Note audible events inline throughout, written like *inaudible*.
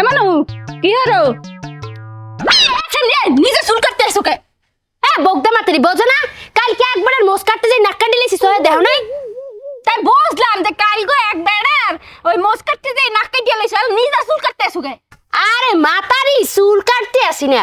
এমন, কি হলো? নিজে চুল কাটতে আসো কে? হ্যাঁ বগদা মাতারি, বোঝো না? কালকে একবার আর মোস কাটতে যাই নাক কাটি লেছি সহে দেহ নাই। তাই বুঝলাম যে কাল গো এক বেড়ার ওই মোস কাটতে যাই নাক কাটিয়ে লইছে আর নিজে চুল কাটতে আসো কে? আরে মাতারি, চুল কাটতে আসি না।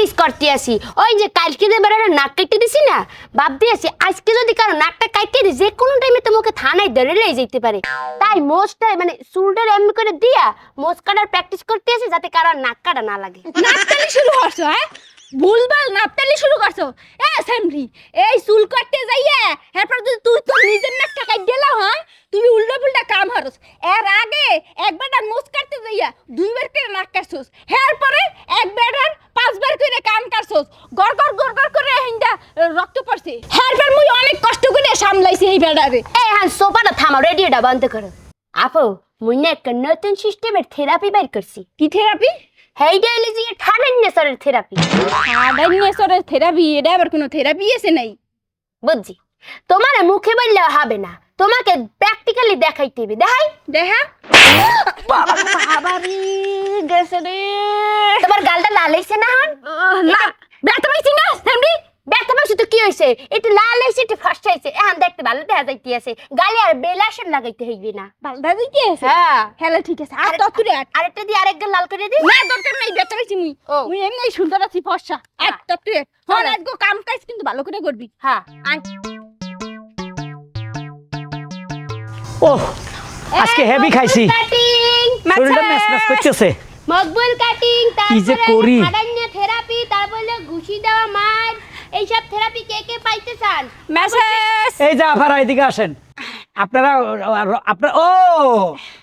প্র্যাকটিস করতে আসি। ওই যে কালকে যে বেড়ার নাক কেটে দিছি না ভাবতে আসি, আজকে যদি কারও নাকটা কাটিয়ে দিই যে কোনো টাইমে তোমাকে থানায় ধরে লেগে যেতে পারে। তাই মোজটা মানে চুলটা এমনি করে দিয়া, মোষ কাটার প্র্যাকটিস করতে আসি, যাতে কারও নাক কাটা না লাগে। নাপতালি শুরু হয় হ্যাঁ? ভুলভাল নাপতালি শুরু করছ। এ সেমরি এই চুল কাটতে যাইয়া এরপর যদি তুই তো নিজের নাকটা কাট দিলা হয়? তুমি উল্টো পুল্টা কাম হারস। এর আগে একবার মোস কাটতে যাইয়া দুইবার করে নাক কাটছস। এরপরে একবার আর পাঁচবার করে কান কাটছস। গড় গড় গড় গড় করে হিন্দা রক্ত পড়ছে। এরপর মুই অনেক কষ্ট করে সামলাইছি এই বেড়ারে। এই হ্যাঁ সোফাটা থামাও রেডিওটা বন্ধ করো। আপু মুই না একটা নতুন সিস্টেমের থেরাপি বের করছি। কি থেরাপি হেইটা হইলে যে ঠান্ডার থেরাপি। ডাইনোসরের থেরাপি এটা আবার কোনো থেরাপি আছে নাই? বুঝছি। তোমার মুখে বললে হবে না। তোমাকে প্র্যাকটিক্যালি দেখাইতে হবে। দেখাই। দেখা? বাবারি গেছে রে। তোমার গালটা লাল হইছে না না পাইছি না সেমরি ব্যথা পাইছে তো কি হইছে? একটু লাল হইছে একটু ফার্স্ট হইছে। এখন দেখতে ভালো দেখা যাইতে আছে। গালে আর বেলাশন লাগাইতে হইবে না। বালদা দিকে আছে? হ্যাঁ। হ্যালো ঠিক আছে। আর আরেকটা দিয়ে আরেক গাল লাল করে দি না দরকার নাই ব্যথা পাইছি মুই। মুই এমনি সুন্দর আছি ফর্সা। আট হ্যাঁ। আজগো কাম কাজ কিন্তু ভালো করে করবি। হ্যাঁ। ওহ আজকে হেভি খাইছি। কাটিং শরীরটা ম্যাচ ম্যাচ করতেছে। মকবুল কাটিং কি যে তারপরে করি? থেরাপি তারপরে ঘুষি দেওয়া মার এইসব থেরাপি কে কে পাইতে চান? মেসেজ এই যে আফারা এদিকে আসেন। আপনারা আপনার ও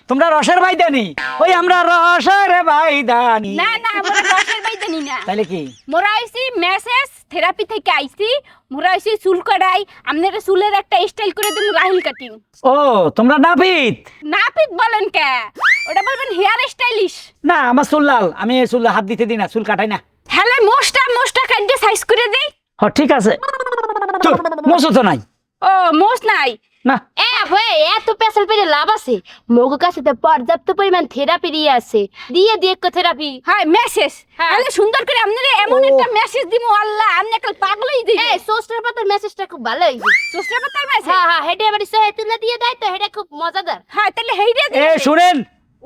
তোমরা রসের বাইদানি ওই আমরা রসের বাইদানি না না মোরা দশের বাই জানি না। তাইলে কি? মোরা আইছি মেসেজ থেরাপি থেকে আইছি। মোরা আইছি চুল করাই আপনারা চুলের একটা স্টাইল করে দিন রাহুল কাটিং। ও তোমরা নাপিত? নাপিত বলেন কে? ওটা বলবেন হেয়ার স্টাইলিশ না আমার চুল লাল। আমি চুল হাত দিতে দিই না চুল কাটাই না। হ্যালো মোস্টা মোস্টা কাটে সাইজ করে দেই। হ ঠিক আছে। মোছো তো নাই। ও মোস নাই? না। এ ভাই এত পেশাল পেরে লাভ আছে? মগু কাছে তো পর্যাপ্ত পরিমাণ থেরাপি দিয়ে আছে। দিয়ে দিয়ে কো থেরাপি হ্যাঁ মেসেজ হ্যাঁ। তাহলে সুন্দর করে আপনারা এমন একটা মেসেজ দিমু আল্লাহ আপনি একটা পাগলই দিই এই সোস্টার পাতার মেসেজটা খুব ভালো হইছে। সুস্রা পাতার মেসেজ হ্যাঁ হ্যাঁ হেডে এবারে সহে তুলে দিয়ে দেয় তো হেডে খুব মজাদার। হ্যাঁ তাহলে হেইরে এ শুনেন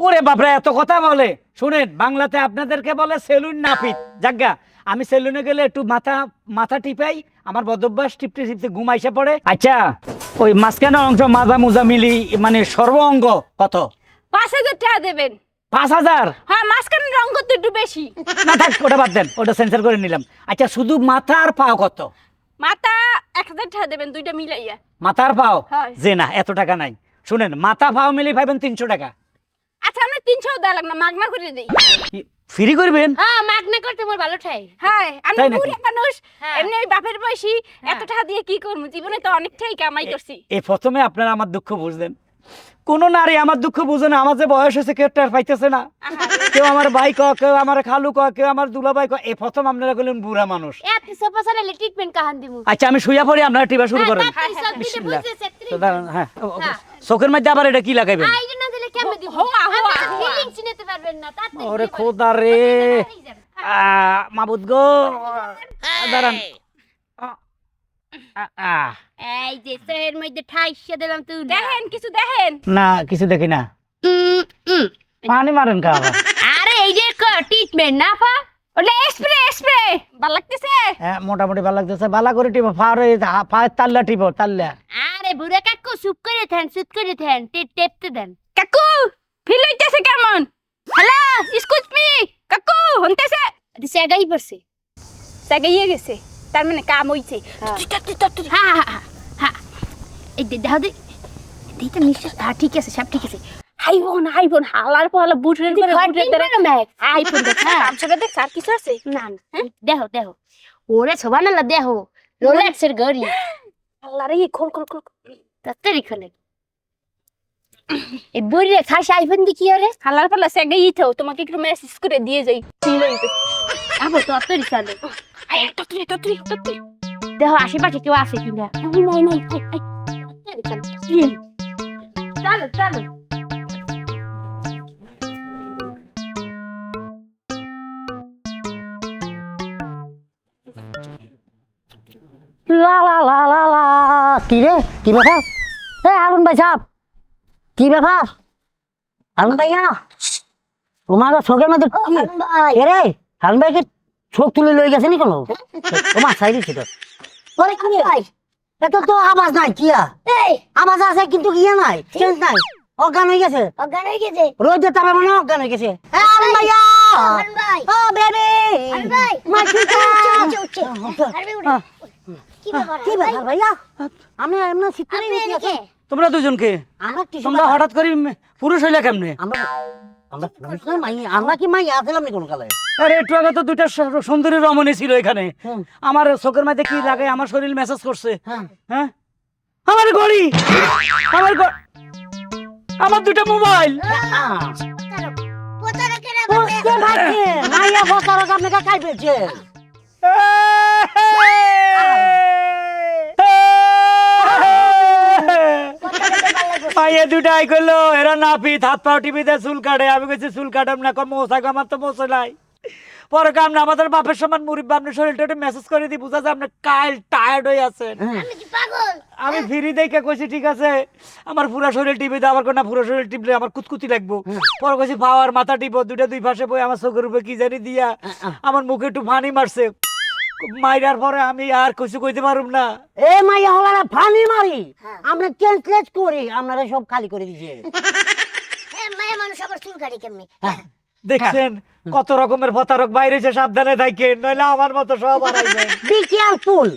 ওরে বাপরে এত কথা বলে। শুনেন বাংলাতে আপনাদেরকে বলে সেলুন নাপিত। জাগা আমি সেলুনে গেলে একটু মাথা মাথা টিপাই আমার বদভ্যাস টিপতে টিপতে ঘুম আইসা পড়ে। আচ্ছা ওই মাঝখানের অংশ মাজা মুজা মিলি মানে সর্ব অঙ্গ কত? পাঁচ হাজার টাকা দেবেন। পাঁচ হাজার? হ্যাঁ মাঝখানে রঙ করতে একটু বেশি। না থাক ওটা বাদ দেন ওটা সেন্সার করে নিলাম। আচ্ছা শুধু মাথা আর পাও কত? মাথা এক হাজার টাকা দেবেন দুইটা মিলাইয়া। মাথা আর পাও? হয়। যে না এত টাকা নাই। শুনেন মাথা পাও মিলি পাইবেন তিনশো টাকা। তিনশো দেওয়া লাগনা মাগনা করে দিই। ফ্রি করবেন? হ্যাঁ মাগনা করতে মোর ভালো ঠাই। হ্যাঁ আমি মানুষ। হ্যাঁ। এমনি ওই বাপের বয়সী এত হ্যাঁ। টাকা দিয়ে কি করব? জীবনে তো অনেকটাই কামাই করছি। এ প্রথমে আপনারা আমার দুঃখ বুঝলেন। কোন নারী আমার দুঃখ বুঝে না আমার যে বয়স হয়েছে কেউ টের পাইতেছে না। কেউ আমার ভাই ক কেউ আমার খালু ক কেউ আমার দুলাভাই ক এ প্রথম আপনারা বললেন বুড়া মানুষ। এত আচ্ছা আমি শুয়া পড়ি আপনারা টিপা শুরু করেন। হ্যাঁ, বিসমিল্লাহ। ও, হ্যাঁ। চোখের মধ্যে আবার এটা কি লাগাইবেন? চিনতে পারবেন না ওরে খোদা রে। মাবুদ গো। দাঁড়ান। আ, আ, আ। এই যে সহের মধ্যে ঠাইসা দিলাম তুই দেখেন কিছু দেখেন। না কিছু দেখি না। পানি মারেন কা আরে এই যে ট্রিটমেন্ট না পা ওটা স্প্রে স্প্রে ভালো লাগতেছে? হ্যাঁ মোটামুটি ভালো লাগতেছে। ভালো করে টিপো ফারে পায়ের তাল্লা টিপো তাল্লা। আরে বুড়া কাকু চুপ করে থান চুপ করে থান। টেপ টেপতে দেন। কাকু! ফিল হইতেছে কেমন? হ্যালো এক্সকিউজ মি কাকু হনতেছে সেগাই পড়ছে। সাগাইয়ে গেছে তার মানে কাম হইছে। হ্যাঁ। হ্যাঁ হ্যাঁ হ্যাঁ হ্যাঁ। এই দে দেখো দে। নিশ্চয় হ্যাঁ ঠিক আছে সব ঠিক আছে। আইফোন আইফোন হালার পালা বুটের করে বুটের ম্যাক্স আইফোন দেখ। কামছটা দেখ আর কিছু আছে? না দেখো দেখো ওরে সবানাল্লা দেখো রোলেক্সের গড়ি আল্লাহ রে খোল খোল খোল। তাড়াতাড়ি খোলে। এ বুড়ি খাস আইফোন দি কি রে খালার পালা সেগে ইথাও তোমাকে একটু মেসেজ করে দিয়ে যাই। আবার তো আপনার চালে দেখো আশেপাশে কেউ আছে কিনা? নাই নাই লা লা লা লা কি রে? কি ব্যাপার? এ আরুন ভাই সাহেব কি ব্যাপার? হারুন ভাইয়া তোমার চোখের মধ্যে কি? এ রে? হারুন ভাইকে চোখ তুলে লয়ে গেছে নি কোনো? তোমার সাইডে ছিল পরে কি এটা তো আওয়াজ নাই কিয়া আওয়াজ আছে কিন্তু ইয়ে নাই? চেঞ্জ নাই? অজ্ঞান হয়ে গেছে? অজ্ঞান হয়ে গেছে। রোদে তাপে মানে অজ্ঞান হয়ে গেছে। হারুন ভাইয়া হারুন ভাই। ও বেবি! হারুন ভাই। মাই চিকা উঠছে, উঠছে, উঠছে। হারুন ভাই, উঠে। কি কি ব্যাপার ভাইয়া? আমি এমন তোমরা দুজনকে? তোমরা হঠাৎ করে পুরুষ হইলে কেমনে? আমরা আমরা পুরুষ না মাই আমরা কি মাই আসলাম কোন কালে? আরে একটু আগে তো দুইটা সুন্দরী রমণী ছিল এখানে। আমার চোখের মধ্যে কি লাগে আমার শরীর মেসেজ করছে। হ্যাঁ। হ্যাঁ? আমার ঘড়ি আমার আমার দুটো মোবাইল! আপনাকে কাই পেয়েছে মাইয়ে দুটাই করল এরা হাত পাও টিভিতে চুল কাটে। আমি কইছি চুল কাটাম না কম আমার তো মোসে নাই। পরে না আমাদের বাপের সমান মুরিব্বা আপনি শরীরটা একটু মেসেজ করে দিই বুঝা যায় আপনি কাইল টায়ার্ড হয়ে আছেন। আমি কি ফিরি দেখে কইছি ঠিক আছে আমার পুরো শরীর টিপে দাও আমার কোনা পুরো শরীর টিপলে আমার কুতকুতি লাগবো। পরে কইছি পাওয়ার মাথা টিপো দুইটা দুই পাশে বই আমার চোখের উপরে কি জানি দিয়া আমার মুখে একটু ফানি মারছে। মাইরার পরে আমি আর কিছু কইতে পারুম না। এ মাইয়া হলারা ফানি মারি। আমরা ট্রান্সলেট করি আপনারা সব খালি করে দিছে। *laughs* হ্যাঁ মায়া মানুষ আবার চুল কাটে কেমনি? দেখছেন কত রকমের প্রতারক বাইরে এসে সাবধানে থাকেন নইলে আমার মতো সব হারাইবেন বি কেয়ারফুল